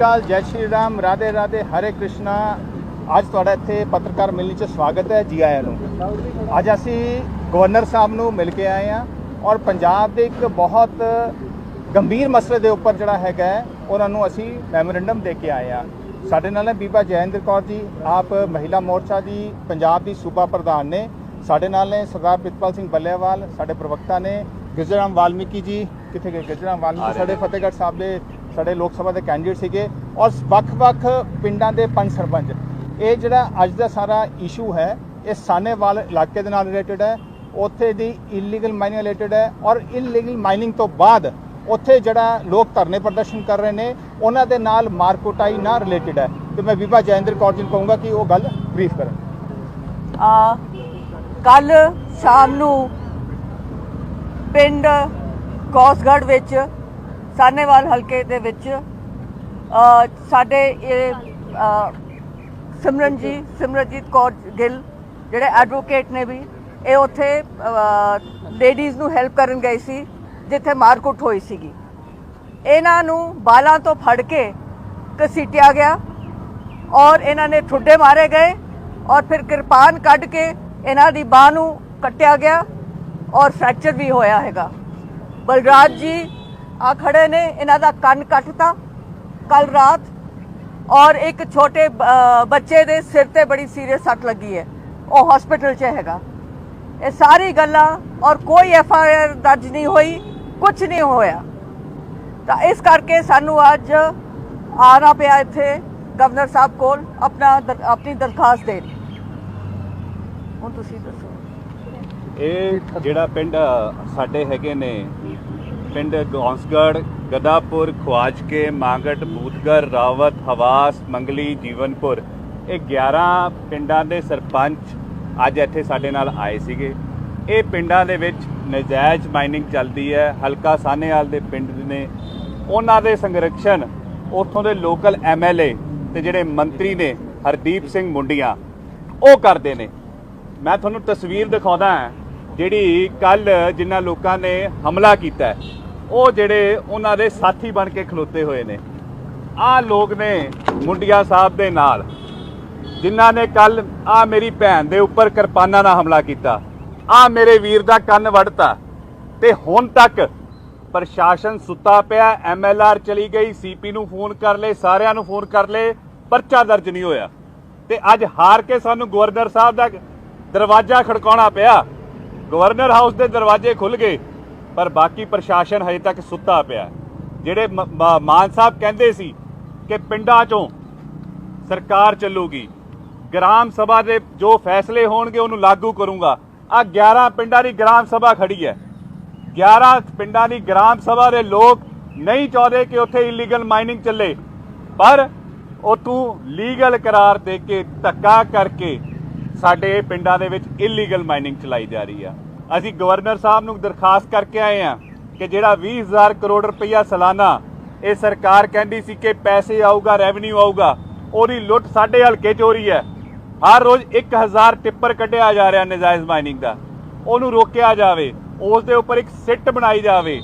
ਅਕਾਲ ਜੈ ਸ਼੍ਰੀ ਰਾਮ ਰਾਧੇ ਰਾਧੇ ਹਰੇ ਕ੍ਰਿਸ਼ਨਾ। ਅੱਜ ਤੁਹਾਡਾ ਇੱਥੇ ਪੱਤਰਕਾਰ ਮਿਲਣੀ 'ਚ ਸਵਾਗਤ ਹੈ ਜੀ ਆਇਆਂ ਨੂੰ। ਅੱਜ ਅਸੀਂ ਗਵਰਨਰ ਸਾਹਿਬ ਨੂੰ ਮਿਲ ਕੇ ਆਏ ਹਾਂ ਔਰ ਪੰਜਾਬ ਦੇ ਇੱਕ ਬਹੁਤ ਗੰਭੀਰ ਮਸਲੇ ਦੇ ਉੱਪਰ ਜਿਹੜਾ ਹੈਗਾ ਉਹਨਾਂ ਨੂੰ ਅਸੀਂ ਮੈਮੋਰੈਂਡਮ ਦੇ ਕੇ ਆਏ ਹਾਂ। ਸਾਡੇ ਨਾਲ ਹੈ ਬੀਬਾ ਜੈਇੰਦਰ ਕੌਰ ਜੀ ਆਪ ਮਹਿਲਾ ਮੋਰਚਾ ਦੀ ਪੰਜਾਬ ਦੀ ਸੂਬਾ ਪ੍ਰਧਾਨ ਨੇ। ਸਾਡੇ ਨਾਲ ਨੇ ਸਰਦਾਰ ਪ੍ਰਿਤਪਾਲ ਸਿੰਘ ਬੱਲੇਵਾਲ ਸਾਡੇ ਪ੍ਰਵਕਤਾ ਨੇ। ਗਿਜਰਾਮ ਵਾਲਮੀਕੀ ਜੀ ਕਿੱਥੇ ਗਏ? ਗਿਜਰਾਮ ਵਾਲਮੀਕੀ ਸਾਡੇ ਫਤਿਹਗੜ੍ਹ ਸਾਹਿਬ ਦੇ ਸਾਡੇ ਲੋਕ ਸਭਾ ਦੇ ਕੈਂਡੀਡੇਟ ਸੀਗੇ ਔਰ ਵੱਖ-ਵੱਖ ਪਿੰਡਾਂ ਦੇ ਪੰਜ ਸਰਪੰਚ। ਇਹ ਜਿਹੜਾ ਅੱਜ ਦਾ ਸਾਰਾ ਇਸ਼ੂ ਹੈ, ਇਹ ਸਾਨੇਵਾਲ ਇਲਾਕੇ ਦੇ ਨਾਲ ਰਿਲੇਟਡ ਹੈ, ਉੱਥੇ ਦੀ ਇਲੀਗਲ ਮਾਈਨਿੰਗ ਰਿਲੇਟਡ ਹੈ ਔਰ ਇਲੀਗਲ ਮਾਈਨਿੰਗ ਤੋਂ ਬਾਅਦ ਉੱਥੇ ਜਿਹੜਾ ਲੋਕ ਧਰਨੇ ਪ੍ਰਦਰਸ਼ਨ ਕਰ ਰਹੇ ਨੇ, ਉਹਨਾਂ ਦੇ ਨਾਲ ਮਾਰਕੋਟਾਈ ਨਾ ਰਿਲੇਟਡ ਹੈ। ਤੇ ਮੈਂ ਵਿਭਾ ਜੈਂਦਰ ਕੌਰ ਜੀ ਨੂੰ ਕਹੂੰਗਾ ਕਿ ਉਹ ਗੱਲ ਬਰੀਫ ਕਰਨ। ਆ, ਕੱਲ ਸ਼ਾਮ ਨੂੰ ਪਿੰਡ ਕੌਸਗੜ੍ਹ ਵਿੱਚ ਸਾਨੇਵਾਲ ਹਲਕੇ ਦੇ ਵਿੱਚ ਸਾਡੇ ਇਹ ਅ, ਸਿਮਰਨ ਜੀ ਸਿਮਰਜੀਤ ਕੌਰ ਗਿੱਲ ਜਿਹੜੇ ਐਡਵੋਕੇਟ ਨੇ ਵੀ ਇਹ ਉੱਥੇ ਲੇਡੀਜ਼ ਨੂੰ ਹੈਲਪ ਕਰਨ ਗਏ ਸੀ ਜਿੱਥੇ ਮਾਰਕੁੱਟ ਹੋਈ ਸੀਗੀ। ਇਹਨਾਂ ਨੂੰ ਬਾਲਾਂ ਤੋਂ ਫੜ ਕੇ ਘਸੀਟਿਆ ਗਿਆ ਔਰ ਇਹਨਾਂ ਨੇ ਠੁੱਡੇ ਮਾਰੇ ਗਏ ਔਰ ਫਿਰ ਕਿਰਪਾਨ ਕੱਢ ਕੇ ਇਹਨਾਂ ਦੀ ਬਾਹ ਨੂੰ ਕੱਟਿਆ ਗਿਆ ਔਰ ਫ੍ਰੈਕਚਰ ਵੀ ਹੋਇਆ ਹੈਗਾ। ਬਲਰਾਜ ਜੀ ਆ ਖੜੇ ਨੇ, ਇਹਨਾਂ ਦਾ ਕੰਨ ਕੱਟਤਾ ਕੱਲ ਰਾਤ ਔਰ ਇੱਕ ਛੋਟੇ ਬੱਚੇ ਦੇ ਸਿਰ ਤੇ ਬੜੀ ਸੀਰੀਅਸ ਸੱਟ ਲੱਗੀ ਹੈ। ਉਹ ਹਸਪੀਟਲ 'ਚ ਹੈਗਾ। ਇਹ ਸਾਰੀ ਗੱਲਾਂ ਔਰ ਕੋਈ ਐਫ ਆਈ ਆਰ ਦਰਜ ਨਹੀਂ ਹੋਈ ਕੁਝ ਨਹੀਂ ਹੋਇਆ। ਤਾਂ ਇਸ ਕਰਕੇ ਸਾਨੂੰ ਅੱਜ ਆਣਾ ਪਿਆ ਇੱਥੇ ਗਵਰਨਰ ਸਾਹਿਬ ਕੋਲ ਆਪਣਾ ਆਪਣੀ ਦਰਖਾਸਤ ਦੇਣ। ਹੁਣ ਤੁਸੀਂ ਦੱਸੋ। ਇਹ ਜਿਹੜਾ ਪਿੰਡ ਸਾਡੇ ਹੈਗੇ ਨੇ ਪਿੰਡ ਗੌਂਸਗੜ ਗਦਾਪੁਰ ਖਵਾਜਕੇ ਮਾਂਗਟ ਬੂਦਗਰ ਰਾਵਤ, ਹਵਾਸ, ਮੰਗਲੀ, ਜੀਵਨਪੁਰ। ਇਹ 11 ਪਿੰਡਾਂ ਦੇ ਸਰਪੰਚ ਅੱਜ ਇੱਥੇ ਸਾਡੇ ਨਾਲ ਆਏ ਸੀਗੇ। ਇਹ ਪਿੰਡਾਂ ਦੇ ਵਿੱਚ ਨਜਾਇਜ਼ ਮਾਈਨਿੰਗ ਚੱਲਦੀ ਹੈ, ਹਲਕਾ ਸਾਹਨੇਵਾਲ ਦੇ ਪਿੰਡ ਨੇ। ਉਹਨਾਂ ਦੇ ਸੰਰਕਸ਼ਣ ਉੱਥੋਂ ਦੇ ਲੋਕਲ ਐਮਐਲਏ ਤੇ ਜਿਹੜੇ ਮੰਤਰੀ ਨੇ, ਹਰਦੀਪ ਸਿੰਘ ਮੁੰਡੀਆਂ, ਉਹ ਕਰਦੇ ਨੇ। ਮੈਂ ਤੁਹਾਨੂੰ ਤਸਵੀਰ ਦਿਖਾਉਂਦਾ ਜਿਹੜੀ ਕੱਲ ਜਿਨ੍ਹਾਂ ਲੋਕਾਂ ਨੇ ਹਮਲਾ ਕੀਤਾ ਉਹ ਜਿਹੜੇ ਉਹਨਾਂ ਦੇ ਸਾਥੀ ਬਣ ਕੇ ਖਲੋਤੇ ਹੋਏ ਨੇ। ਆਹ ਲੋਕ ਨੇ ਮੁੰਡਿਆ ਸਾਹਿਬ ਦੇ ਨਾਲ, ਜਿਨ੍ਹਾਂ ਨੇ ਕੱਲ ਆ ਮੇਰੀ ਭੈਣ ਦੇ ਉੱਪਰ ਕਿਰਪਾਨਾਂ ਨਾਲ ਹਮਲਾ ਕੀਤਾ। ਆ ਮੇਰੇ ਵੀਰ ਦਾ ਕੰਨ ਵੜਤਾ ਤੇ ਹੁਣ ਤੱਕ ਪ੍ਰਸ਼ਾਸਨ ਸੁੱਤਾ ਪਿਆ ਐਮਐਲਆਰ ਚਲੀ ਗਈ ਸੀਪੀ ਨੂੰ ਫੋਨ ਕਰ ਲਏ, ਸਾਰਿਆਂ ਨੂੰ ਫੋਨ ਕਰ ਲਏ, ਪਰਚਾ ਦਰਜ ਨਹੀਂ ਹੋਇਆ। ਤੇ ਅੱਜ ਹਾਰ ਕੇ ਸਾਨੂੰ ਗਵਰਨਰ ਸਾਹਿਬ ਦਾ ਦਰਵਾਜ਼ਾ ਖੜਕਾਉਣਾ ਪਿਆ। ਗਵਰਨਰ ਹਾਊਸ ਦੇ ਦਰਵਾਜ਼ੇ ਖੁੱਲ ਗਏ। ਪਰ ਬਾਕੀ ਪ੍ਰਸ਼ਾਸਨ ਹਜੇ ਤੱਕ ਸੁੱਤਾ ਪਿਆ ਜਿਹੜੇ ਮ- ਮਾਨ ਸਾਹਿਬ ਕਹਿੰਦੇ ਸੀ ਕਿ ਪਿੰਡਾਂ 'ਚੋਂ ਸਰਕਾਰ ਚੱਲੂਗੀ, ਗ੍ਰਾਮ ਸਭਾ ਦੇ ਜੋ ਫੈਸਲੇ ਹੋਣਗੇ ਉਹਨੂੰ ਲਾਗੂ ਕਰੂੰਗਾ। ਆ 11 ਪਿੰਡਾਂ ਦੀ ਗ੍ਰਾਮ ਸਭਾ ਖੜੀ ਹੈ। 11 ਪਿੰਡਾਂ ਦੀ ਗ੍ਰਾਮ ਸਭਾ ਦੇ ਲੋਕ ਨਹੀਂ ਚਾਹਦੇ ਕਿ ਉੱਥੇ ਇਲੀਗਲ ਮਾਈਨਿੰਗ ਚੱਲੇ। ਪਰ ਉਹ ਤੂੰ ਲੀਗਲ ਕਰਾਰ ਦੇ ਕੇ ਧੱਕਾ ਕਰਕੇ ਸਾਡੇ ਪਿੰਡਾਂ ਦੇ ਵਿੱਚ ਇਲੀਗਲ ਮਾਈਨਿੰਗ ਚਲਾਈ ਜਾ ਰਹੀ ਆ। ਅਸੀਂ ਗਵਰਨਰ ਸਾਹਿਬ ਨੂੰ ਦਰਖਾਸਤ ਕਰਕੇ ਆਏ ਆ ਕਿ ਜਿਹੜਾ 20000 ਕਰੋੜ ਰੁਪਈਆ ਸਾਲਾਨਾ ਇਹ ਸਰਕਾਰ ਕਹਿੰਦੀ ਸੀ ਕਿ ਪੈਸੇ ਆਊਗਾ ਰੈਵਨਿਊ ਆਊਗਾ, ਉਹਦੀ ਲੁੱਟ ਸਾਡੇ ਹਲਕੇ ਚ ਹੋ ਰਹੀ ਹੈ। ਹਰ ਰੋਜ਼ 1000 ਟਿੱਪਰ ਕੱਢਿਆ ਜਾ ਰਿਹਾ ਨਜਾਇਜ਼ ਮਾਈਨਿੰਗ ਦਾ। ਉਹਨੂੰ ਰੋਕਿਆ ਜਾਵੇ, ਉਸ ਦੇ ਉੱਪਰ ਇੱਕ ਸਿੱਟ ਬਣਾਈ ਜਾਵੇ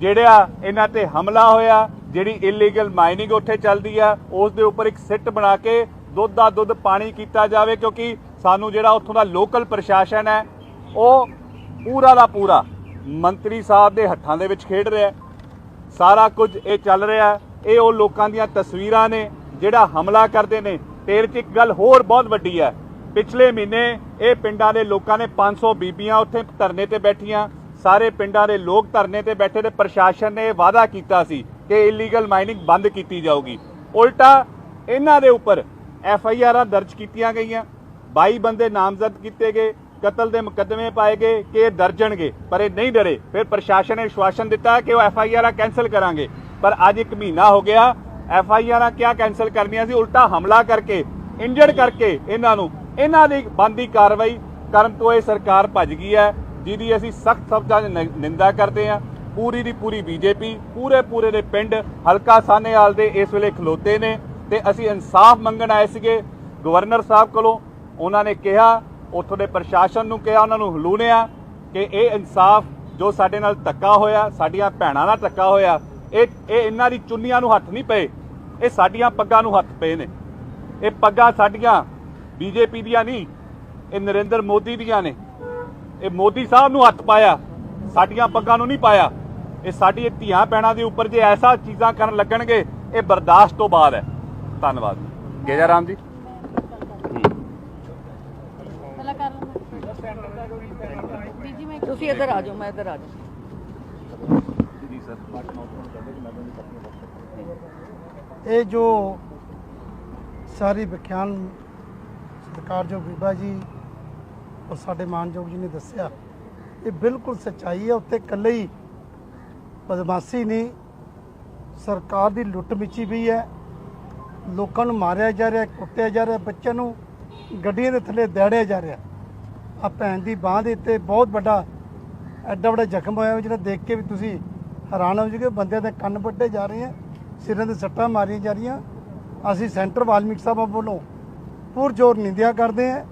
ਜਿਹੜਾ ਇਹਨਾਂ ਤੇ ਹਮਲਾ ਹੋਇਆ, ਜਿਹੜੀ ਇਲੀਗਲ ਮਾਈਨਿੰਗ ਉੱਥੇ ਚੱਲਦੀ ਆ, ਉਸ ਦੇ ਉੱਪਰ ਇੱਕ ਸਿੱਟ ਬਣਾ ਕੇ ਦੁੱਧ ਦਾ ਦੁੱਧ ਪਾਣੀ ਕੀਤਾ ਜਾਵੇ, ਕਿਉਂਕਿ ਸਾਨੂੰ ਜਿਹੜਾ ਉੱਥੋਂ ਦਾ ਲੋਕਲ ਪ੍ਰਸ਼ਾਸਨ ਹੈ ਉਹ ਪੂਰਾ ਦਾ ਪੂਰਾ ਮੰਤਰੀ ਸਾਹਿਬ ਦੇ ਹੱਥਾਂ ਦੇ ਵਿੱਚ ਖੇਡ ਰਿਹਾ ਸਾਰਾ ਕੁਝ ਇਹ ਚੱਲ ਰਿਹਾ ਇਹ ਉਹ ਲੋਕਾਂ ਦੀਆਂ ਤਸਵੀਰਾਂ ਨੇ ਜਿਹੜਾ ਹਮਲਾ ਕਰਦੇ ਨੇ। ਤੇਰੇ ਚ ਇੱਕ ਗੱਲ ਹੋਰ ਬਹੁਤ ਵੱਡੀ ਹੈ। ਪਿਛਲੇ ਮਹੀਨੇ ਇਹ ਪਿੰਡਾਂ ਦੇ ਲੋਕਾਂ ਨੇ 500 ਬੀਬੀਆਂ ਉੱਥੇ ਧਰਨੇ ਤੇ ਬੈਠੀਆਂ। ਸਾਰੇ ਪਿੰਡਾਂ ਦੇ ਲੋਕ ਧਰਨੇ ਤੇ ਬੈਠੇ ਤੇ ਪ੍ਰਸ਼ਾਸਨ ਨੇ ਇਹ ਵਾਅਦਾ ਕੀਤਾ ਸੀ ਕਿ ਇਲੀਗਲ ਮਾਈਨਿੰਗ ਬੰਦ ਕੀਤੀ ਜਾਊਗੀ। ਉਲਟਾ ਇਹਨਾਂ ਦੇ ਉੱਪਰ ਐਫ ਆਈ ਆਰਾਂ ਦਰਜ ਕੀਤੀਆਂ ਗਈਆਂ। 22 ਬੰਦੇ ਨਾਮਜ਼ਦ ਕੀਤੇ ਗਏ। ਕਤਲ ਦੇ ਮੁਕੱਦਮੇ ਪਾਏ ਗਏ ਕਿ ਇਹ ਦਰਜਣਗੇ ਪਰ ਇਹ ਨਹੀਂ ਡਰੇ। ਫਿਰ ਪ੍ਰਸ਼ਾਸਨ ਨੇ ਵਿਸ਼ਵਾਸਨ ਦਿੱਤਾ ਕਿ ਉਹ ਐਫ ਆਈ ਆਰਾਂ ਕੈਨਸਲ ਕਰਾਂਗੇ। ਪਰ ਅੱਜ ਇੱਕ ਮਹੀਨਾ ਹੋ ਗਿਆ, ਐਫ ਆਈ ਆਰਾਂ ਕਿਆ ਕੈਨਸਲ ਕਰਨੀਆਂ ਸੀ? ਉਲਟਾ ਹਮਲਾ ਕਰਕੇ, ਇੰਜਰਡ ਕਰਕੇ ਇਹਨਾਂ ਨੂੰ, ਇਹਨਾਂ ਦੀ ਬੰਦੀ ਕਾਰਵਾਈ ਕਰਨ ਤੋਂ ਇਹ ਸਰਕਾਰ ਭੱਜ ਗਈ ਹੈ, ਜਿਹਦੀ ਅਸੀਂ ਸਖਤ ਸ਼ਬਦਾਂ 'ਚ ਨਿੰਦਾ ਕਰਦੇ ਹਾਂ। ਪੂਰੀ ਦੀ ਪੂਰੀ ਬੀਜੇਪੀ ਪੂਰੇ ਪੂਰੇ ਦੇ ਪਿੰਡ ਹਲਕਾ ਸਾਹਨੇਵਾਲ ਦੇ ਇਸ ਵੇਲੇ ਖਲੋਤੇ ਨੇ ਤੇ ਅਸੀਂ ਇਨਸਾਫ ਮੰਗਣ ਆਏ ਸੀਗੇ। ਗਵਰਨਰ ਸਾਹਿਬ ਕੋਲੋਂ ਉਹਨਾਂ ਨੇ ਕਿਹਾ ਉੱਥੋਂ ਦੇ ਪ੍ਰਸ਼ਾਸਨ ਨੂੰ ਕਿਹਾ, ਉਹਨਾਂ ਨੂੰ ਹਲੂਣਿਆ ਕਿ ਇਹ ਇਨਸਾਫ ਜੋ ਸਾਡੇ ਨਾਲ ਧੱਕਾ ਹੋਇਆ, ਸਾਡੀਆਂ ਭੈਣਾਂ ਨਾਲ ਧੱਕਾ ਹੋਇਆ, ਇਹ ਇਹ ਇਹਨਾਂ ਦੀ ਚੁੰਨੀਆਂ ਨੂੰ ਹੱਥ ਨਹੀਂ ਪਏ, ਇਹ ਸਾਡੀਆਂ ਪੱਗਾਂ ਨੂੰ ਹੱਥ ਪਏ ਨੇ। ਇਹ ਪੱਗਾਂ ਸਾਡੀਆਂ ਬੀਜੇਪੀ ਦੀਆਂ ਨਹੀਂ, ਇਹ ਨਰਿੰਦਰ ਮੋਦੀ ਦੀਆਂ ਨੇ। ਇਹ ਮੋਦੀ ਸਾਹਿਬ ਨੂੰ ਹੱਥ ਪਾਇਆ, ਸਾਡੀਆਂ ਪੱਗਾਂ ਨੂੰ ਨਹੀਂ ਪਾਇਆ। ਇਹ ਸਾਡੀ ਧੀਆਂ ਪੈਣਾ ਦੇ ਉੱਪਰ ਜੇ ਐਸਾ ਚੀਜ਼ਾਂ ਕਰਨ ਲੱਗਣਗੇ, ਇਹ ਬਰਦਾਸ਼ਤ ਤੋਂ ਬਾਹਰ ਹੈ। ਧੰਨਵਾਦ। ਗੇਜਾ ਰਾਮ ਜੀ ਪਹਿਲਾਂ ਕਰ ਲਵਾਂ ਬੀਜੀ ਮੈਂ ਤੁਸੀਂ ਇੱਧਰ ਆ ਜਾਓ ਮੈਂ ਇੱਧਰ ਆ ਜਾਓ ਜੀ ਸਰ ਇਹ ਜੋ ਸਾਰੀ ਵਿਖਿਆਨ ਸਤਿਕਾਰਯੋਗ ਬੀਬਾ ਜੀ ਔਰ ਸਾਡੇ ਮਾਨਯੋਗ ਜੀ ਨੇ ਦੱਸਿਆ ਇਹ ਬਿਲਕੁਲ ਸੱਚਾਈ ਹੈ ਉੱਤੇ ਇਕੱਲੇ ਹੀ ਬਦਮਾਸ਼ੀ ਨਹੀਂ ਸਰਕਾਰ ਦੀ ਲੁੱਟ ਮਿਚੀ ਵੀ ਹੈ ਲੋਕਾਂ ਨੂੰ ਮਾਰਿਆ ਜਾ ਰਿਹਾ ਕੁੱਟਿਆ ਜਾ ਰਿਹਾ ਬੱਚਿਆਂ ਨੂੰ ਗੱਡੀਆਂ ਦੇ ਥੱਲੇ ਦੇੜਿਆ ਜਾ ਰਿਹਾ। ਆ ਭੈਣ ਦੀ ਬਾਹ ਦੇ ਉੱਤੇ ਬਹੁਤ ਵੱਡਾ ਐਡਾ ਵੱਡਾ ਜ਼ਖਮ ਹੋਇਆ ਜਿਹੜਾ ਦੇਖ ਕੇ ਵੀ ਤੁਸੀਂ ਹੈਰਾਨ ਹੋ ਜਾਓਗੇ, ਬੰਦਿਆਂ ਦੇ ਕੰਨ ਵੱਡੇ ਜਾ ਰਹੇ ਆ, ਸਿਰਾਂ ਦੇ ਸੱਟਾਂ ਮਾਰੀਆਂ ਜਾ ਰਹੀਆਂ। ਅਸੀਂ ਸੈਂਟਰ ਵਾਲਮੀਕ ਸਾਹਿਬ ਵੱਲੋਂ ਪੁਰਜੋਰ ਨਿੰਦਿਆ ਕਰਦੇ ਆ।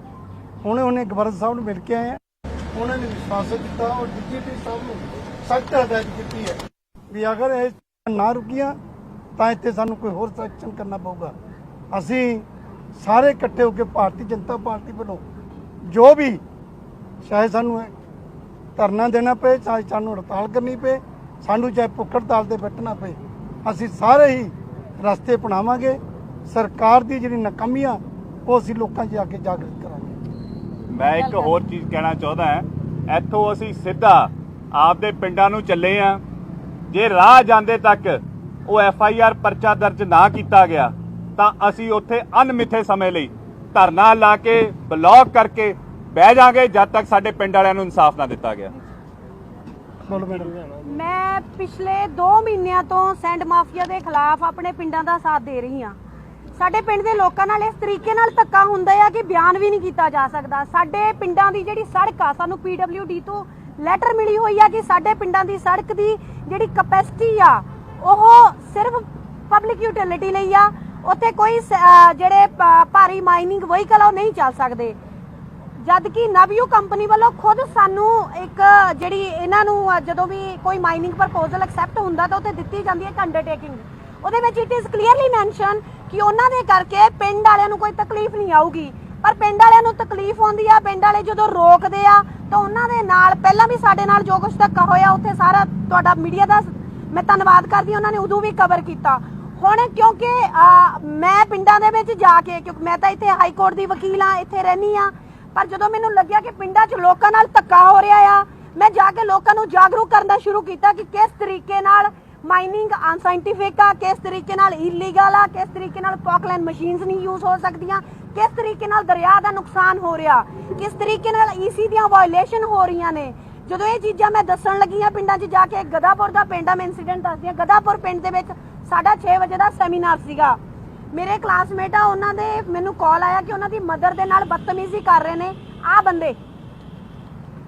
ਹੁਣੇ ਹੁਣੇ ਗਵਰਨਰ ਸਾਹਿਬ ਨੂੰ ਮਿਲ ਕੇ ਆਏ ਆ। ਉਹਨਾਂ ਨੇ ਵਿਸ਼ਵਾਸ ਕੀਤਾ ਔਰ ਡੀਜੀਪੀ ਸਾਹਿਬ ਨੂੰ ਸਖਤ ਹਦਾਇਤ ਕੀਤੀ ਹੈ ਵੀ ਅਗਰ ਇਹ ਨਾ ਰੁਕੀਆਂ, ਤਾਂ ਇੱਥੇ ਸਾਨੂੰ ਕੋਈ ਹੋਰ ਐਕਸ਼ਨ ਕਰਨਾ ਪਊਗਾ। ਅਸੀਂ ਸਾਰੇ ਇਕੱਠੇ ਹੋ ਕੇ ਭਾਰਤੀ ਜਨਤਾ ਪਾਰਟੀ ਵੱਲੋਂ ਜੋ ਵੀ ਚਾਹੇ ਸਾਨੂੰ ਧਰਨਾ ਦੇਣਾ ਪਏ ਚਾਹੇ ਸਾਨੂੰ ਹੜਤਾਲ ਕਰਨੀ ਪਏ ਸਾਨੂੰ ਚਾਹੇ ਭੁੱਖ ਹੜਤਾਲ ਤੇ ਬੈਠਣਾ ਪਏ। ਅਸੀਂ ਸਾਰੇ ਹੀ ਰਸਤੇ ਅਪਣਾਵਾਂਗੇ। ਸਰਕਾਰ ਦੀ ਜਿਹੜੀ ਨਾਕਾਮੀਆਂ ਉਹ ਅਸੀਂ ਲੋਕਾਂ 'ਚ ਜਾ ਕੇ ਜਾਗਰਤ ਕਰਾਂਗੇ। ਮੈਂ ਇੱਕ ਹੋਰ ਚੀਜ਼ ਕਹਿਣਾ ਚਾਹੁੰਦਾ ਹਾਂ। ਇੱਥੋਂ ਅਸੀਂ ਸਿੱਧਾ ਆਪਦੇ ਪਿੰਡਾਂ ਨੂੰ ਚੱਲੇ ਆ ਜੇ ਰਾਹ ਜਾਂਦੇ ਤੱਕ ਉਹ ਐਫ ਆਈ ਆਰ ਪਰਚਾ ਦਰਜ ਨਾ ਕੀਤਾ ਗਿਆ ਤਾਂ ਅਸੀਂ ਉੱਥੇ ਅਨਮਿੱਥੇ ਸਮੇਂ ਲਈ ਧਰਨਾ ਲਾ ਕੇ ਬਲੌਕ ਕਰਕੇ ਬਹਿ ਜਾਾਂਗੇ ਜਦ ਤੱਕ ਸਾਡੇ ਪਿੰਡ ਵਾਲਿਆਂ ਨੂੰ ਇਨਸਾਫ ਨਾ ਦਿੱਤਾ ਗਿਆ। ਮੈਂ ਪਿਛਲੇ 2 ਮਹੀਨਿਆਂ ਤੋਂ ਸੈਂਡ ਮਾਫੀਆ ਦੇ ਖਿਲਾਫ ਆਪਣੇ ਪਿੰਡਾਂ ਦਾ ਸਾਥ ਦੇ ਰਹੀ ਹਾਂ। ਸਾਡੇ ਪਿੰਡ ਦੇ ਲੋਕਾਂ ਨਾਲ ਇਸ ਤਰੀਕੇ ਨਾਲ ਧੱਕਾ ਹੁੰਦਾ ਆ ਕਿ ਬਿਆਨ ਵੀ ਨਹੀਂ ਕੀਤਾ ਜਾ ਸਕਦਾ। ਸਾਡੇ ਪਿੰਡਾਂ ਦੀ ਜਿਹੜੀ ਸੜਕ ਆ ਸਾਨੂੰ PWD ਤੋਂ ਲੈਟਰ ਮਿਲੀ ਹੋਈ ਆ ਕਿ ਸਾਡੇ ਪਿੰਡਾਂ ਦੀ ਸੜਕ ਦੀ ਜਿਹੜੀ ਕਪੈਸਿਟੀ ਆ ਉਹ ਸਿਰਫ ਪਬਲਿਕ ਯੂਟਿਲਿਟੀ ਲਈ ਆ। ਉੱਥੇ ਕੋਈ ਜਿਹੜੇ ਭਾਰੀ ਮਾਈਨਿੰਗ ਵਹੀਕਲ ਆ ਉਹ ਨਹੀਂ ਚੱਲ ਸਕਦੇ। ਜਦ ਕਿ ਨਵਯੂ ਕੰਪਨੀ ਵੱਲੋਂ ਖੁਦ ਸਾਨੂੰ ਇੱਕ ਜਿਹੜੀ ਇਹਨਾਂ ਨੂੰ ਜਦੋਂ ਵੀ ਕੋਈ ਮਾਈਨਿੰਗ ਪ੍ਰਪੋਜ਼ਲ ਐਕਸੈਪਟ ਹੁੰਦਾ ਤਾਂ ਉੱਥੇ ਦਿੱਤੀ ਜਾਂਦੀ ਹੈ ਅੰਡਰਟੇਕਿੰਗ ਉਹਦੇ ਵਿੱਚ ਇਟ ਇਜ਼ ਕਲੀਅਰਲੀ ਮੈਂਸ਼ਨ ਕਿ ਉਹਨਾਂ ਦੇ ਕਰਕੇ ਪਿੰਡ ਵਾਲਿਆਂ ਨੂੰ ਕੋਈ ਤਕਲੀਫ ਨਹੀਂ ਆਊਗੀ। ਪਰ ਪਿੰਡ ਵਾਲਿਆਂ ਨੂੰ ਤਕਲੀਫ ਆਉਂਦੀ ਆ, ਪਿੰਡ ਵਾਲੇ ਜਦੋਂ ਰੋਕਦੇ ਆ, ਤਾਂ ਉਹਨਾਂ ਦੇ ਨਾਲ ਪਹਿਲਾਂ ਵੀ ਸਾਡੇ ਨਾਲ ਜੋ ਕੁਝ ਧੱਕਾ ਹੋਇਆ, ਉੱਥੇ ਸਾਰਾ ਤੁਹਾਡਾ ਮੀਡੀਆ ਦਾ ਮੈਂ ਧੰਨਵਾਦ ਕਰਦੀ ਹਾਂ, ਉਹਨਾਂ ਨੇ ਉਦੋਂ ਵੀ ਕਵਰ ਕੀਤਾ। ਹੁਣ ਕਿਉਂਕਿ ਮੈਂ ਪਿੰਡਾਂ ਦੇ ਵਿੱਚ ਜਾ ਕੇ, ਕਿਉਂਕਿ ਮੈਂ ਤਾਂ ਇੱਥੇ ਹਾਈ ਕੋਰਟ ਦੀ ਵਕੀਲ ਆ ਇੱਥੇ ਰਹਿਣੀ ਆ ਪਰ ਜਦੋਂ ਮੈਨੂੰ ਲੱਗਿਆ ਕਿ ਪਿੰਡਾਂ 'ਚ ਲੋਕਾਂ ਨਾਲ ਧੱਕਾ ਹੋ ਰਿਹਾ ਆ, ਮੈਂ ਜਾ ਕੇ ਲੋਕਾਂ ਨੂੰ ਜਾਗਰੂਕ ਕਰਨਾ ਸ਼ੁਰੂ ਕੀਤਾ ਕਿ ਕਿਸ ਤਰੀਕੇ ਨਾਲ ਮਾਈਨਿੰਗ ਅਨਸਾਇੰਟਿਫਿਕ ਆ, ਕਿਸ ਤਰੀਕੇ ਨਾਲ ਇਲੀਗਲ ਆ, ਕਿਸ ਤਰੀਕੇ ਨਾਲ ਪੌਕਲੈਂਡ ਮਸ਼ੀਨਸ ਨਹੀਂ ਯੂਜ਼ ਹੋ ਸਕਦੀਆਂ, ਕਿਸ ਤਰੀਕੇ ਨਾਲ ਦਰਿਆ ਦਾ ਨੁਕਸਾਨ ਹੋ ਰਿਹਾ, ਕਿਸ ਤਰੀਕੇ ਨਾਲ ਈਸੀ ਦੀਆਂ ਵਾਇਲੇਸ਼ਨ ਹੋ ਰਹੀਆਂ ਨੇ। ਜਦੋਂ ਇਹ ਚੀਜ਼ਾਂ ਮੈਂ ਦੱਸਣ ਲੱਗੀ ਆ ਪਿੰਡਾਂ 'ਚ ਜਾ ਕੇ, ਗਦਾਪੁਰ ਦਾ ਪਿੰਡ ਆ, ਮੈਂ ਇਨਸੀਡੈਂਟ ਦੱਸਦੀ ਆ ਗਦਾਪੁਰ ਪਿੰਡ ਦੇ ਵਿੱਚ ਸਾਡਾ 6 ਵਜੇ ਦਾ ਸੈਮੀਨਾਰ ਸੀਗਾ। ਮੇਰੇ ਕਲਾਸਮੇਟ ਆ, ਉਹਨਾਂ ਦੇ ਮੈਨੂੰ ਕਾਲ ਆਇਆ ਕਿ ਉਹਨਾਂ ਦੀ ਮਦਰ ਦੇ ਨਾਲ ਬਦਤਮੀਜ਼ੀ ਕਰ ਰਹੇ ਨੇ। ਆ ਬੰਦੇ।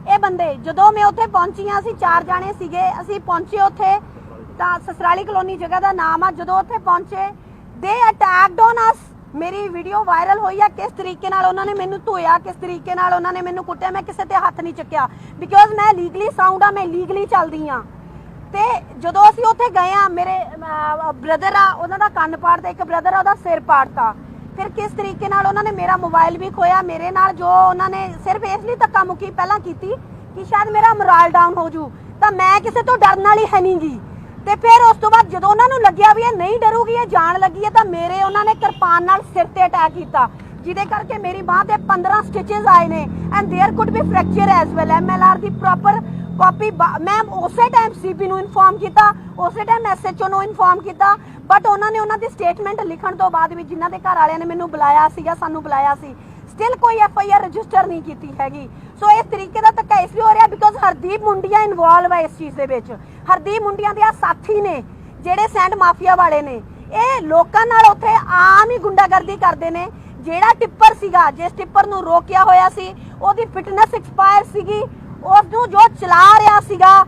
ਇਹ ਬੰਦੇ, ਜਦੋਂ ਮੈਂ ਉੱਥੇ ਪਹੁੰਚੀ ਆ ਅਸੀਂ ਚਾਰ ਜਾਣੇ ਸੀਗੇ। ਅਸੀਂ ਪਹੁੰਚੇ ਉੱਥੇ ਤਾਂ ਸਸਰਾਲੀ ਕਲੋਨੀ ਜਗ੍ਹਾ ਦਾ ਨਾਮ ਆ। ਜਦੋਂ ਉੱਥੇ ਪਹੁੰਚੇ ਦੇ ਅਟੈਕਡ ਔਨ ਅਸ ਮੇਰੀ ਵੀਡੀਓ ਵਾਇਰਲ ਹੋਈ ਆ। ਕਿਸ ਤਰੀਕੇ ਨਾਲ ਉਹਨਾਂ ਨੇ ਮੈਨੂੰ ਧੋਇਆ, ਕਿਸ ਤਰੀਕੇ ਨਾਲ ਉਹਨਾਂ ਨੇ ਮੈਨੂੰ ਕੁੱਟਿਆ, ਮੈਂ ਕਿਸੇ ਤੇ ਹੱਥ ਨਹੀਂ ਚੱਕਿਆ। ਬਿਕੋਜ਼ ਮੈਂ ਲੀਗਲੀ ਸਾਊਂਡ ਆ, ਮੈਂ ਲੀਗਲੀ ਚੱਲਦੀ ਆ ਤੇ ਜਦੋਂ ਅਸੀਂ ਉੱਥੇ ਗਏ ਆ ਮੇਰੇ ਬ੍ਰਦਰ ਆ ਉਹਨਾਂ ਦਾ ਕੰਨ ਪਾੜਦਾ ਇੱਕ ਬ੍ਰਦਰ ਆ ਉਹਦਾ ਸਿਰ ਪਾੜਤਾ ਫਿਰ ਕਿਸ ਤਰੀਕੇ ਨਾਲ ਉਹਨਾਂ ਨੇ ਮੇਰਾ ਮੋਬਾਈਲ ਵੀ ਖੋਇਆ ਮੇਰੇ ਨਾਲ ਜੋ ਉਹਨਾਂ ਨੇ ਸਿਰਫ ਇਸ ਲਈ ਧੱਕਾ ਮੁੱਕੀ ਪਹਿਲਾਂ ਕੀਤੀ ਕਿ ਸ਼ਾਇਦ ਮੇਰਾ ਮੋਰਲ ਡਾਊਨ ਹੋ ਜੂ ਤਾਂ ਮੈਂ ਕਿਸੇ ਤੋਂ ਡਰਨ ਵਾਲੀ ਹੈ ਨਹੀਂਗੀ ਤੇ ਫਿਰ ਉਸ ਤੋਂ ਬਾਅਦ ਜਦੋਂ ਉਹਨਾਂ ਨੂੰ ਲੱਗਿਆ ਵੀ ਇਹ ਨਹੀਂ ਡਰੂਗੀ ਇਹ ਜਾਣ ਲੱਗੀ ਹੈ ਤਾਂ ਮੇਰੇ ਉਹਨਾਂ ਨੇ ਕਿਰਪਾਨ ਨਾਲ ਸਿਰ ਤੇ ਅਟੈਕ ਕੀਤਾ ਜਿਹਦੇ ਕਰਕੇ ਮੇਰੀ ਬਾਹ ਤੇ 15 ਸਟਿਚਸ ਆਏ ਨੇ and there could be fracture as well MLR the proper copy ਮੈਂ ਉਸੇ ਟਾਈਮ ਸੀਪੀ ਨੂੰ ਇਨਫੋਰਮ ਕੀਤਾ, ਉਸੇ ਟਾਈਮ ਐਸਐਚਓ ਨੂੰ ਇਨਫੋਰਮ ਕੀਤਾ ਬਟ ਉਹਨਾਂ ਨੇ ਉਹਨਾਂ ਦੀ ਸਟੇਟਮੈਂਟ ਲਿਖਣ ਤੋਂ ਬਾਅਦ ਵੀ ਜਿਨ੍ਹਾਂ ਦੇ ਘਰ ਵਾਲਿਆਂ ਨੇ ਮੈਨੂੰ ਬੁਲਾਇਆ ਸੀਗਾ, ਸਾਨੂੰ ਬੁਲਾਇਆ ਸੀ ਸਟਿਲ ਕੋਈ ਐਫ ਆਈ ਆਰ ਰਜਿਸਟਰ ਨਹੀਂ ਕੀਤੀ ਹੈਗੀ। ਸੋ ਇਸ ਤਰੀਕੇ ਦਾ ਧੱਕਾ ਇਸ ਲਈ ਹੋ ਰਿਹਾ ਬਿਕੋਜ਼ ਹਰਦੀਪ ਮੁੰਡੀਆਂ ਇਨਵੋਲਵ ਹੈ ਇਸ ਚੀਜ਼ ਦੇ ਵਿੱਚ। ਹਰਦੀਪ ਮੁੰਡੀਆਂ ਦੇ ਆ ਸਾਥੀ ਨੇ, ਜਿਹੜੇ ਸੈਂਡ ਮਾਫੀਆ ਵਾਲੇ ਨੇ। ਇਹ ਲੋਕਾਂ ਨਾਲ ਉੱਥੇ ਆਮ ਹੀ ਗੁੰਡਾਗਰਦੀ ਕਰਦੇ ਨੇ। ਜਿਹੜਾ ਟਿੱਪਰ ਸੀਗਾ, ਜਿਸ ਟਿੱਪਰ ਨੂੰ ਰੋਕਿਆ ਹੋਇਆ ਸੀ, ਉਹਦੀ ਫਿਟਨੈਸ ਐਕਸਪਾਇਰ ਸੀਗੀ। ਉਸ ਨੂੰ ਜੋ ਚਲਾ ਰਿਹਾ ਸੀਗਾ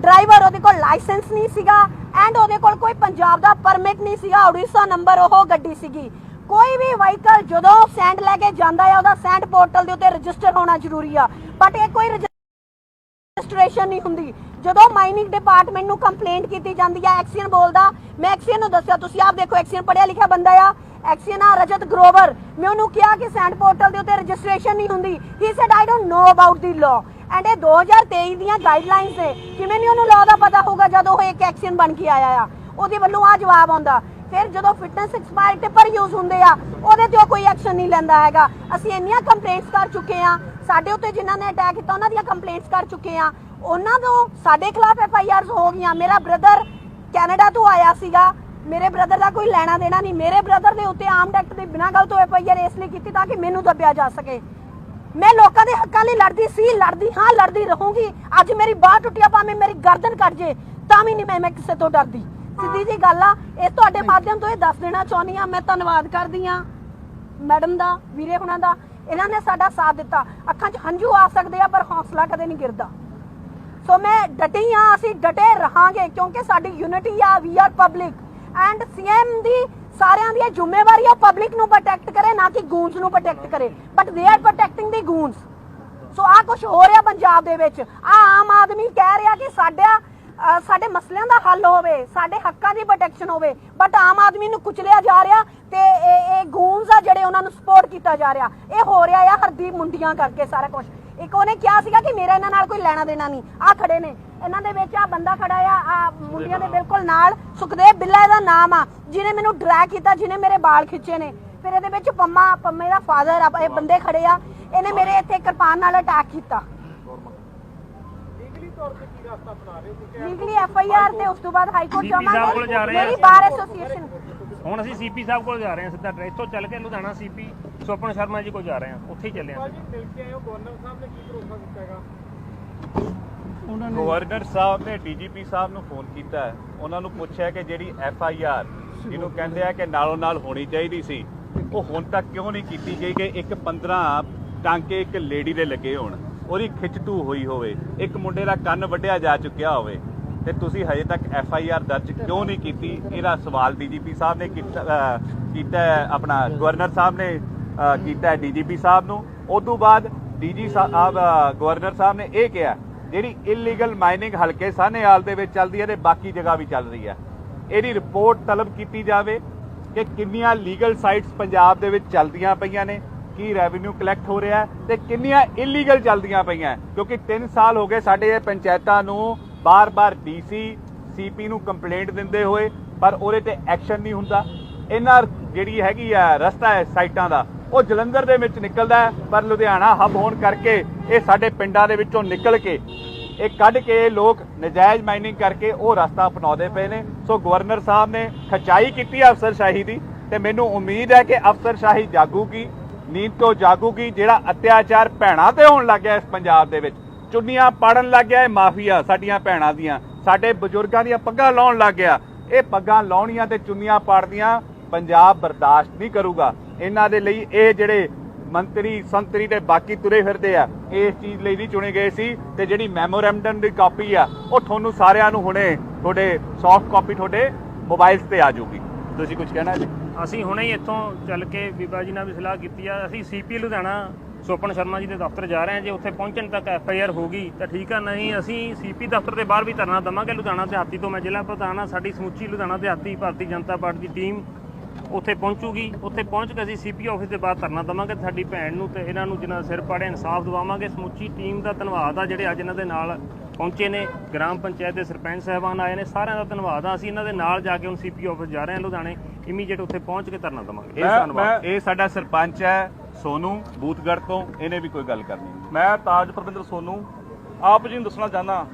ਡਰਾਈਵਰ ਉਹਦੇ ਕੋਲ ਲਾਇਸੈਂਸ ਨਹੀਂ ਸੀਗਾ ਐਂਡ ਉਹਦੇ ਕੋਲ ਕੋਈ ਪੰਜਾਬ ਦਾ ਪਰਮਿਟ ਨਹੀਂ ਸੀਗਾ, ਉੜੀਸਾ ਨੰਬਰ ਉਹ ਗੱਡੀ ਸੀਗੀ। ਕੋਈ ਵੀ ਵਹੀਕਲ ਜਦੋਂ ਸੈਂਡ ਲੈ ਕੇ ਜਾਂਦਾ ਹੈ ਉਹਦਾ ਸੈਂਡ ਪੋਰਟਲ ਦੇ ਉੱਤੇ ਰਜਿਸਟਰ ਹੋਣਾ ਜ਼ਰੂਰੀ ਆ। ਬਟ ਇਹ ਕੋਈ ਰਜਿਸਟ੍ਰੇਸ਼ਨ ਨਹੀਂ ਹੁੰਦੀ। ਜਦੋਂ ਮਾਈਨਿੰਗ ਡਿਪਾਰਟਮੈਂਟ ਨੂੰ ਕੰਪਲੇਂਟ ਕੀਤੀ ਜਾਂਦੀ ਹੈ ਐਕਸੀਅਨ ਬੋਲਦਾ, ਮੈਂ ਐਕਸੀਅਨ ਨੂੰ ਦੱਸਿਆ, ਤੁਸੀਂ ਆਪ ਦੇਖੋ ਐਕਸੀਅਨ ਪੜਿਆ ਲਿਖਿਆ ਬੰਦਾ ਆ। ਐਕਸੀਅਨ ਆ ਰਜਤ ਗਰੋਵਰ। ਮੈਂ ਉਹਨੂੰ ਕਿਹਾ ਕਿ ਸੈਂਡ ਪੋਰਟਲ ਦੇ ਉੱਤੇ ਰਜਿਸਟ੍ਰੇਸ਼ਨ ਨਹੀਂ ਹੁੰਦੀ। He said I don't know about the law and ਇਹ 2023 ਦੀਆਂ ਗਾਈਡਲਾਈਨਸ ਨੇ। ਕਿਵੇਂ ਨਹੀਂ ਉਹਨੂੰ ਲਾਅ ਦਾ ਪਤਾ ਹੋਊਗਾ ਜਦੋਂ ਉਹ ਇੱਕ ਐਕਸੀਅਨ ਬਣ ਕੇ ਆਇਆ ਆ? ਉਹਦੇ ਵੱਲੋਂ ਆ ਜਵਾਬ ਆਉਂਦਾ। ਫਿਰ ਜਦੋਂ ਫਿਟਨੈਸ ਐਕਸਪਾਇਰ ਟਿੱਪਰ ਯੂਜ਼ ਹੁੰਦੇ ਆ, ਉਹਦੇ ਤੇ ਕੋਈ ਐਕਸ਼ਨ ਨਹੀਂ ਲੈਂਦਾ ਹੈਗਾ। ਅਸੀਂ ਇੰਨੀਆਂ ਕੰਪਲੇਂਟਸ ਕਰ ਚੁੱਕੇ ਆ। ਸਾਡੇ ਉੱਤੇ ਜਿਨ੍ਹਾਂ ਨੇ ਅਟੈਕ ਕੀਤਾ, ਉਹਨਾਂ ਦੀਆਂ ਕੰਪਲੇਂਟਸ ਕਰ ਚੁੱਕੇ ਆ। ਉਹਨਾਂ ਤੋਂ ਸਾਡੇ ਖਿਲਾਫ ਐਫ ਆਈ ਆਰਸ ਹੋ ਗਈਆਂ। ਮੇਰਾ ਬ੍ਰਦਰ ਕੈਨੇਡਾ ਤੋਂ ਆਇਆ ਸੀਗਾ। ਮੇਰੇ ਬ੍ਰਦਰ ਦਾ ਕੋਈ ਲੈਣਾ ਦੇਣਾ ਨਹੀਂ। ਮੇਰੇ ਬ੍ਰਦਰ ਦੇ ਉੱਤੇ ਆਮ ਐਕਟ ਦੇ ਬਿਨਾਂ ਗੱਲ ਤੋਂ ਐਫ ਆਈ ਆਰ ਇਸ ਲਈ ਕੀਤੀ ਤਾਂ ਕਿ ਮੈਨੂੰ ਦੱਬਿਆ ਜਾ ਸਕੇ। ਮੈਂ ਲੋਕਾਂ ਦੇ ਹੱਕਾਂ ਲਈ ਲੜਦੀ ਸੀ ਲੜਦੀ ਹਾਂ ਲੜਦੀ ਰਹੂੰਗੀ। ਅੱਜ ਮੇਰੀ ਬਾਹ ਟੁੱਟਿਆ ਭਾਵੇਂ ਮੇਰੀ ਗਰਦਨ ਕੱਟ ਜੇ ਤਾਂ ਵੀ ਨਹੀਂ ਮੈਂ ਮੈਂ ਕਿਸੇ ਤੋਂ ਡਰਦੀ। ਸਿੱਧੀ ਜੀ ਗੱਲ ਆ ਇਹ ਤੁਹਾਡੇ ਮਾਧਿਅਮ ਤੋਂ ਇਹ ਦੱਸ ਦੇਣਾ ਚਾਹੁੰਦੀ ਆ ਮੈਂ ਧੰਨਵਾਦ ਕਰਦੀ ਆ ਮੈਡਮ ਦਾ ਵੀਰੇ ਹੁਣਾਂ ਦਾ। ਇਹਨਾਂ ਨੇ ਸਾਡਾ ਸਾਥ ਦਿੱਤਾ। ਅੱਖਾਂ 'ਚ ਹੰਝੂ ਆ ਸਕਦੇ ਆ ਪਰ ਹੌਸਲਾ ਕਦੇ ਨਹੀਂ ਗਿਰਦਾ। ਸੋ ਮੈਂ ਡਟੀ ਆ ਅਸੀਂ ਡਟੇ ਰਹਾਂਗੇ ਕਿਉਂਕਿ ਸਾਡੀ ਯੂਨਿਟੀ ਆ we are public and CM ਦੀ ਸਾਰਿਆਂ ਦੀ ਇਹ ਜ਼ਿੰਮੇਵਾਰੀ ਆ ਪਬਲਿਕ ਨੂੰ ਪ੍ਰੋਟੈਕਟ ਕਰੇ, ਨਾ ਕਿ ਗੂੰਸ ਨੂੰ ਪ੍ਰੋਟੈਕਟ ਕਰੇ। ਬਟ ਦੇ ਆਰ ਪ੍ਰੋਟੈਕਟਿੰਗ ਦੀ ਗੂੰਸ ਸੋ ਆ ਕੁਝ ਹੋ ਰਿਹਾ ਪੰਜਾਬ ਦੇ ਵਿੱਚ। ਆ ਆਮ ਆਦਮੀ ਕਹਿ ਰਿਹਾ ਕਿ ਸਾਡਾ ਸਾਡੇ ਮਸਲਿਆਂ ਦਾ ਹੱਲ ਹੋਵੇ, ਸਾਡੇ ਹੱਕਾਂ ਦੀ ਪ੍ਰੋਟੈਕਸ਼ਨ ਹੋਵੇ। ਬਟ ਆਮ ਆਦਮੀ ਨੂੰ ਕੁਚਲਿਆ ਜਾ ਰਿਹਾ ਤੇ ਇਹ ਇਹ ਗੂੰਸ ਆ ਜਿਹੜੇ ਉਹਨਾਂ ਨੂੰ ਸਪੋਰਟ ਕੀਤਾ ਜਾ ਰਿਹਾ। ਇਹ ਹੋ ਰਿਹਾ ਆ ਹਰਦੀਪ ਮੁੰਡੀਆਂ ਕਰਕੇ ਸਾਰਾ ਕੁਝ ਇੱਕ ਉਹਨੇ ਕਿਹਾ ਸੀਗਾ ਕਿ ਮੇਰਾ ਇਹਨਾਂ ਨਾਲ ਕੋਈ ਲੈਣਾ ਦੇਣਾ ਨਹੀਂ। ਆ ਖੜੇ ਨੇ। ਇਹਨਾਂ ਦੇ ਵਿੱਚ ਆ ਬੰਦਾ ਖੜਾ ਆ ਆ ਮੁੰਡਿਆਂ ਦੇ ਬਿਲਕੁਲ ਨਾਲ ਸੁਖਦੇਵ ਬਿੱਲਾ ਇਹਦਾ ਨਾਮ ਆ ਜਿਹਨੇ ਮੈਨੂੰ ਡਰੈਗ ਕੀਤਾ ਜਿਹਨੇ ਮੇਰੇ ਵਾਲ ਖਿੱਚੇ ਨੇ। ਫਿਰ ਇਹਦੇ ਵਿੱਚ ਪੰਮਾ ਪੰਮੇ ਦਾ ਫਾਦਰ ਆ ਇਹ ਬੰਦੇ ਖੜੇ ਆ ਇਹਨੇ ਮੇਰੇ ਇੱਥੇ ਕਿਰਪਾਨ ਨਾਲ ਅਟੈਕ ਕੀਤਾ। ਲੀਗਲੀ ਐਫ ਆਈ ਆਰ ਤੇ ਉਸ ਤੋਂ ਬਾਅਦ ਹਾਈ ਕੋਰਟ ਸਾਹਿਬ ਜਮਾ ਆ। ਮੇਰੀ ਬਾਰ ਐਸੋਸੀਏਸ਼ਨ ਹੁਣ ਅਸੀਂ ਸੀਪੀ ਸਾਹਿਬ ਕੋਲ ਜਾ ਰਹੇ ਹਾਂ ਸਿੱਧਾ ਇੱਥੋਂ ਚੱਲ ਕੇ ਲੁਧਿਆਣਾ ਸੀਪੀ ਸੋਪਨ ਸ਼ਰਮਾ ਜੀ ਕੋਲ ਜਾ ਰਹੇ ਹਾਂ। ਉੱਥੇ ਹੀ ਚੱਲੇ ਹਾਂ ਉਹਨਾਂ ਨੇ ਗਵਰਨਰ ਸਾਹਿਬ ਨੇ ਡੀਜੀਪੀ ਸਾਹਿਬ ਨੂੰ ਫੋਨ ਕੀਤਾ ਹੈ। ਉਹਨਾਂ ਨੂੰ ਪੁੱਛਿਆ ਕਿ ਜਿਹੜੀ ਐਫ ਆਈ ਆਰ ਜਿਹਨੂੰ ਕਹਿੰਦੇ ਆ ਕਿ ਨਾਲੋਂ ਨਾਲ ਹੋਣੀ ਚਾਹੀਦੀ ਸੀ ਉਹ ਹੁਣ ਤੱਕ ਕਿਉਂ ਨਹੀਂ ਕੀਤੀ ਗਈ ਕਿ ਇੱਕ 15 ਟਾਂਕੇ ਇੱਕ ਲੇਡੀ ਦੇ ਲੱਗੇ ਹੋਣ ਉਹਦੀ ਖਿੱਚਤੂ ਹੋਈ ਹੋਵੇ ਇੱਕ ਮੁੰਡੇ ਦਾ ਕੰਨ ਵੱਢਿਆ ਜਾ ਚੁੱਕਿਆ ਹੋਵੇ। ਤੇ ਤੁਸੀਂ ਹਜੇ ਤੱਕ ਐਫ ਆਈ ਆਰ ਦਰਜ ਕਿਉਂ ਨਹੀਂ ਕੀਤੀ? ਇਹਦਾ ਸਵਾਲ ਡੀਜੀਪੀ ਸਾਹਿਬ ਨੇ ਕੀਤਾ ਆਪਣਾ ਗਵਰਨਰ ਸਾਹਿਬ ਨੇ ਕੀਤਾ ਡੀਜੀਪੀ ਸਾਹਿਬ ਨੂੰ। ਉਸ ਤੋਂ ਬਾਅਦ ਡੀਜੀ ਸਾਹਿਬ ਗਵਰਨਰ ਸਾਹਿਬ ਨੇ ਇਹ ਕਿਹਾ ਜਿਹੜੀ ਇਲੀਗਲ ਮਾਈਨਿੰਗ ਹਲਕੇ ਸਾਹਨੇਵਾਲ ਦੇ ਵਿੱਚ ਚੱਲਦੀ ਹੈ ਤੇ ਬਾਕੀ ਜਗ੍ਹਾ ਵੀ ਚੱਲ ਰਹੀ ਹੈ। ਇਹਦੀ ਰਿਪੋਰਟ ਤਲਬ ਕੀਤੀ ਜਾਵੇ ਕਿ ਕਿੰਨੀਆਂ ਲੀਗਲ ਸਾਈਟਸ ਪੰਜਾਬ ਦੇ ਵਿੱਚ ਚੱਲਦੀਆਂ ਪਈਆਂ ਨੇ, ਕੀ ਰੈਵਨਿਊ ਕਲੈਕਟ ਹੋ ਰਿਹਾ ਹੈ ਤੇ ਕਿੰਨੀਆਂ ਇਲੀਗਲ ਚੱਲਦੀਆਂ ਪਈਆਂ ਕਿਉਂਕਿ 3 ਸਾਲ ਹੋ ਗਏ ਸਾਡੇ ਇਹ ਪੰਚਾਇਤਾਂ ਨੂੰ ਬਾਰ-ਬਾਰ ਡੀਸੀ ਸੀਪੀ ਨੂੰ ਕੰਪਲੇਂਟ ਦਿੰਦੇ ਹੋਏ, ਪਰ ਉਹਦੇ ਤੇ ਐਕਸ਼ਨ ਨਹੀਂ ਹੁੰਦਾ। ਇਹਨਾਂ ਜਿਹੜੀ ਹੈਗੀ ਆ, ਰਸਤਾ ਹੈ ਸਾਈਟਾਂ ਦਾ, ਉਹ ਜਲੰਧਰ ਦੇ ਵਿੱਚ ਨਿਕਲਦਾ ਹੈ, ਪਰ ਲੁਧਿਆਣਾ ਹੱਬ ਹੋਣ ਕਰਕੇ ਇਹ ਸਾਡੇ ਪਿੰਡਾਂ ਦੇ ਵਿੱਚੋਂ ਨਿਕਲ ਕੇ ਇਹ ਕੱਢ ਕੇ ਲੋਕ ਨਜਾਇਜ਼ ਮਾਈਨਿੰਗ ਕਰਕੇ ਉਹ ਰਸਤਾ ਅਪਣਾਉਂਦੇ ਪਏ ਨੇ। ਸੋ ਗਵਰਨਰ ਸਾਹਿਬ ਨੇ ਖਚਾਈ ਕੀਤੀ ਅਫਸਰਸ਼ਾਹੀ ਦੀ ਤੇ ਮੈਨੂੰ ਉਮੀਦ ਹੈ ਕਿ ਅਫਸਰਸ਼ਾਹੀ ਜਾਗੂਗੀ, ਨੀਂਦ ਤੋਂ ਜਾਗੂਗੀ, ਜਿਹੜਾ ਅਤਿਆਚਾਰ ਭੈਣਾਂ ਤੇ ਹੋਣ ਲੱਗ ਗਿਆ ਇਸ ਪੰਜਾਬ ਦੇ ਵਿੱਚ। ਚੁੰਨੀਆਂ ਪਾੜਨ ਲੱਗ ਗਿਆ ਇਹ ਮਾਫੀਆ ਸਾਡੀਆਂ ਭੈਣਾਂ ਦੀਆਂ, ਸਾਡੇ ਬਜ਼ੁਰਗਾਂ ਦੀਆਂ ਪੱਗਾਂ ਲਾਉਣ ਲੱਗ ਗਿਆ। ਇਹ ਪੱਗਾਂ ਲਾਉਣੀਆਂ ਤੇ ਚੁੰਨੀਆਂ ਪਾੜਦੀਆਂ ਪੰਜਾਬ ਬਰਦਾਸ਼ਤ ਨਹੀਂ ਕਰੂਗਾ। ਇਹਨਾਂ ਦੇ ਲਈ ਇਹ ਜਿਹੜੇ ਮੰਤਰੀ, ਸੰਤਰੀ ਤੇ ਬਾਕੀ ਤੁਰੇ ਫਿਰਦੇ ਆ, ਇਸ ਚੀਜ਼ ਲਈ ਨਹੀਂ ਚੁਣੇ ਗਏ ਸੀ। ਤੇ ਜਿਹੜੀ ਮੈਮੋਰੈਂਡਮ ਦੀ ਕਾਪੀ ਆ, ਉਹ ਤੁਹਾਨੂੰ ਸਾਰਿਆਂ ਨੂੰ ਹੁਣੇ ਤੁਹਾਡੇ ਸੌਫਟ ਕਾਪੀ ਤੁਹਾਡੇ ਮੋਬਾਈਲਸ ਤੇ ਆ ਜਾਊਗੀ। ਤੁਸੀਂ ਕੁਝ ਕਹਿਣਾ ਜੀ? ਅਸੀਂ ਹੁਣੇ ਹੀ ਇੱਥੋਂ ਚੱਲ ਕੇ ਬੀਬਾ ਜੀ ਨਾਲ ਵੀ ਸਲਾਹ ਕੀਤੀ ਆ। ਅਸੀਂ ਸੀਪੀ ਲੁਧਿਆਣਾ ਸੋਪਨ ਸ਼ਰਮਾ ਜੀ ਦੇ ਦਫ਼ਤਰ ਜਾ ਰਹੇ ਹਾਂ। ਜੇ ਉੱਥੇ ਪਹੁੰਚਣ ਤੱਕ ਐਫ ਆਈ ਆਰ ਹੋਗੀ ਤਾਂ ਠੀਕ ਆ। ਨਹੀਂ, ਅਸੀਂ ਸੀਪੀ ਦਫ਼ਤਰ ਦੇ ਬਾਹਰ ਵੀ ਧਰਨਾ ਦਵਾਂਗੇ ਲੁਧਿਆਣਾ ਦਿਹਾਤੀ ਤੋਂ। ਮੈਂ ਜ਼ਿਲ੍ਹਾ ਪ੍ਰਧਾਨ ਆ ਸਾਡੀ ਸਮੁੱਚੀ ਲੁਧਿਆਣਾ ਦਿਹਾਤੀ ਭਾਰਤੀ ਜਨਤਾ ਪਾਰਟੀ ਦੀ ਟੀਮ ਉੱਥੇ ਪਹੁੰਚੂਗੀ। ਉੱਥੇ ਪਹੁੰਚ ਕੇ ਅਸੀਂ ਸੀਪੀ ਆਫਿਸ ਦੇ ਬਾਹਰ ਧਰਨਾ ਦਵਾਂਗੇ ਸਾਡੀ ਭੈਣ ਨੂੰ ਤੇ ਇਹਨਾਂ ਨੂੰ ਜਿਨ੍ਹਾਂ ਸਿਰ ਪਾੜੇ ਇਨਸਾਫ ਦਿਵਾਵਾਂਗੇ। ਸਮੁੱਚੀ ਟੀਮ ਦਾ ਧੰਨਵਾਦ ਆ ਜਿਹੜੇ ਅੱਜ ਇਹਨਾਂ ਦੇ ਨਾਲ ਪਹੁੰਚੇ ਨੇ। ਗ੍ਰਾਮ ਪੰਚਾਇਤ ਦੇ ਸਰਪੰਚ ਸਾਹਿਬਾਨ ਆਏ ਨੇ ਸਾਰਿਆਂ ਦਾ ਧੰਨਵਾਦ ਆ। ਅਸੀਂ ਇਹਨਾਂ ਦੇ ਨਾਲ ਜਾ ਕੇ ਹੁਣ ਸੀਪੀ ਆਫਿਸ ਜਾ ਰਹੇ ਹਾਂ ਲੁਧਿਆਣੇ। ਇਮੀਡੀਏਟ ਉੱਥੇ ਪਹੁੰਚ ਕੇ ਧਰਨਾ ਦਵਾਂਗੇ। ਇਹ ਧੰਨਵਾਦ। ਇਹ ਸਾਡਾ ਸਰਪੰਚ ਹੈ ਸੋਨੂ ਬੂਥਗੜ੍ਹ ਤੋਂ। ਇਹਨੇ ਵੀ ਕੋਈ ਗੱਲ ਕਰਨੀ। ਮੈਂ ਤਾਜ ਪਰਵਿੰਦਰ ਸੋਨੂ। ਆਪ ਜੀ ਨੂੰ ਦੱਸਣਾ ਚਾਹੁੰਦਾ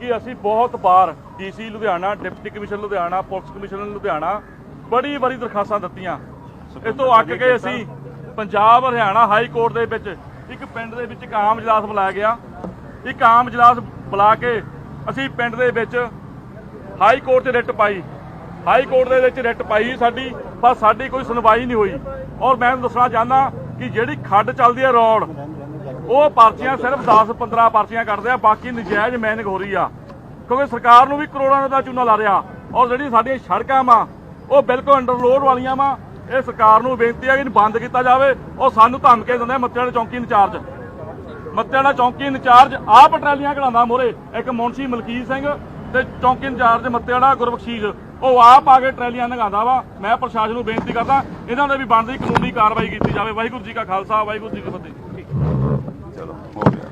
ਕਿ ਅਸੀਂ ਬਹੁਤ ਵਾਰ DC Ludhiana deputy commissioner Ludhiana police commissioner Ludhiana ਬੜੀ ਵਾਰੀ ਦਰਖਾਸਤਾਂ ਦਿੱਤੀਆਂ। ਇਸ ਤੋਂ ਅੱਕ ਕੇ ਅਸੀਂ ਪੰਜਾਬ ਹਰਿਆਣਾ ਹਾਈ ਕੋਰਟ ਦੇ ਵਿੱਚ। ਇੱਕ ਪਿੰਡ ਦੇ ਵਿੱਚ ਇੱਕ ਆਮ ਇਜਲਾਸ ਬੁਲਾਇਆ ਗਿਆ। ਇੱਕ ਆਮ ਇਜਲਾਸ ਬੁਲਾ ਕੇ ਅਸੀਂ ਪਿੰਡ ਦੇ ਵਿੱਚ ਹਾਈ ਕੋਰਟ 'ਚ ਰਿਟ ਪਾਈ। ਹਾਈ ਕੋਰਟ ਦੇ ਵਿੱਚ ਰਿਟ ਪਾਈ ਸਾਡੀ ਪਰ ਸਾਡੀ ਕੋਈ ਸੁਣਵਾਈ ਨਹੀਂ ਹੋਈ। ਔਰ ਮੈਂ ਦੱਸਣਾ ਚਾਹੁੰਦਾ ਕਿ ਜਿਹੜੀ ਖੱਡ ਚੱਲਦੀ ਹੈ ਰੋਡ ਉਹ ਪਰਚੀਆਂ ਸਿਰਫ 10 15 ਪਰਚੀਆਂ ਕੱਢਦੇ ਆ ਬਾਕੀ ਨਜਾਇਜ਼ ਮੈਨਿੰਗ ਹੋ ਰਹੀ ਆ। ਕਿਉਂਕਿ ਸਰਕਾਰ ਨੂੰ ਵੀ ਕਰੋੜਾਂ ਦਾ ਚੂਨਾ ਲਾ ਰਿਹਾ। ਔਰ ਜਿਹੜੀ ਸਾਡੀਆਂ ਸੜਕਾਂ ਵਾ ਉਹ ਬਿਲਕੁਲ ਅੰਡਰ ਅੰਡਰਲੋਡ ਵਾਲੀਆਂ ਵਾ। ਇਹ ਸਰਕਾਰ ਨੂੰ ਬੇਨਤੀ ਹੈ ਕਿ ਇਹਨੂੰ ਬੰਦ ਕੀਤਾ ਜਾਵੇ। ਉਹ ਸਾਨੂੰ ਧਮਕੇ ਦਿੰਦੇ ਆ ਮੱਤੇਵਾਲ ਚੌਂਕੀ ਇੰਚਾਰਜ। ਮੱਤੇਵਾੜਾ ਚੌਂਕੀ ਇੰਚਾਰਜ ਆਪ ਟਰਾਲੀਆਂ ਘਲਾਉਂਦਾ ਮੋਰੇ। ਇੱਕ ਮੁਨਸ਼ੀ ਮਲਕੀਤ ਸਿੰਘ ਤੇ ਚੌਂਕੀ ਇੰਚਾਰਜ ਮੱਤੇਵਾੜਾ ਗੁਰਬਖਸ਼ੀਸ਼। ਉਹ ਆਪ ਆ ਕੇ ਟਰਾਲੀਆਂ ਲਗਾਉਂਦਾ ਵਾ। ਮੈਂ ਪ੍ਰਸ਼ਾਸਨ ਨੂੰ ਬੇਨਤੀ ਕਰਦਾ, ਇਹਨਾਂ ਦੇ ਵੀ ਬਣਦੀ ਕਾਨੂੰਨੀ ਕਾਰਵਾਈ ਕੀਤੀ ਜਾਵੇ। ਵਾਹਿਗੁਰੂ ਜੀ ਕਾ ਖਾਲਸਾ, ਵਾਹਿਗੁਰੂ ਜੀ ਕੀ ਫਤਿਹ। ਚਲੋ, ਹੋ ਗਿਆ।